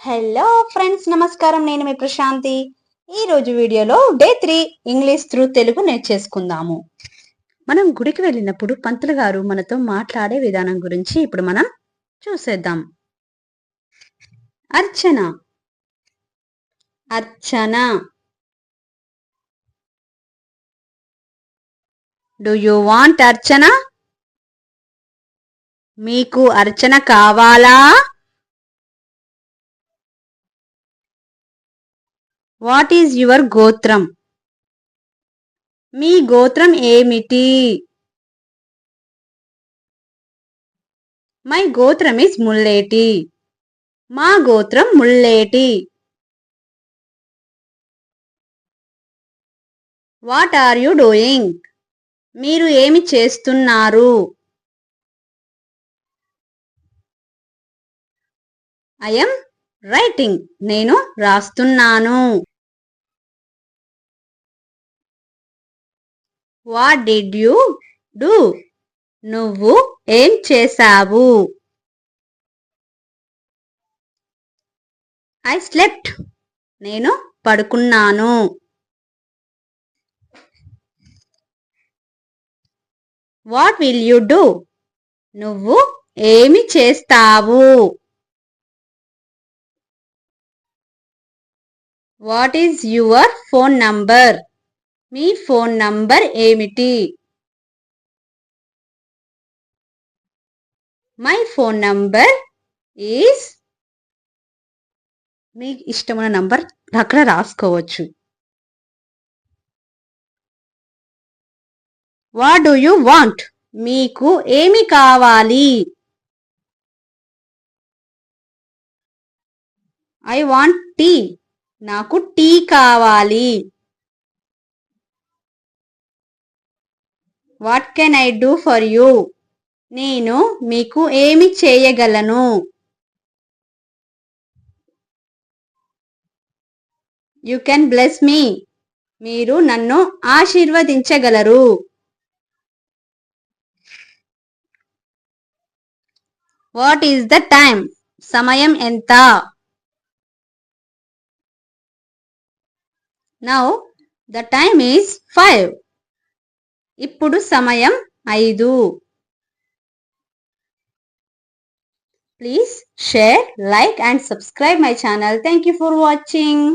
Hello friends నమస్కారం. నేను మీ ప్రశాంతి. ఈ రోజు వీడియోలో day three English through Telugu నేర్చేసుకుందాము. మనం గుడికి వెళ్ళినప్పుడు పంతులు గారు మనతో మాట్లాడే విధానం గురించి ఇప్పుడు మనం చూసేద్దాం. Archana. Archana. Do you want archana? మీకు అర్చన కావాలా? వాట్ ఈజ్ యువర్ గోత్రం? మీ గోత్రం ఏమిటి? మై గోత్రం ఇస్ ముల్లేటి. మా గోత్రం Mulleti. What are you doing మీరు ఏమి చేస్తున్నారు? ఐఎమ్ రైటింగ్ నేను రాస్తున్నాను. వాట్ డిడ్ యు డూ నువ్వు ఏం చేశావు? ఐ స్లెప్ట్ నేను పడుకున్నాను. వాట్ విల్ యు డూ నువ్వు ఏమి చేస్తావు? What is your phone number me phone number ఏమిటి? మై ఫోన్ నంబర్ ఈజ్ మీకు ఇష్టమైన నంబర్ అక్కడ రాసుకోవచ్చు. వాట్ డూ యూ వాంట్ మీకు ఏమి కావాలి? ఐ వాంట్ టీ నాకు టీ కావాలి. What can I do for you నేను మీకు ఏమి చేయగలను? యు కెన్ బ్లెస్ మీ మీరు నన్ను ఆశీర్వదించగలరు. వాట్ ఈస్ ద టైం సమయం ఎంత? Now the time is five ఇప్పుడు సమయం ఐదు. Please share like and subscribe my channel thank you for watching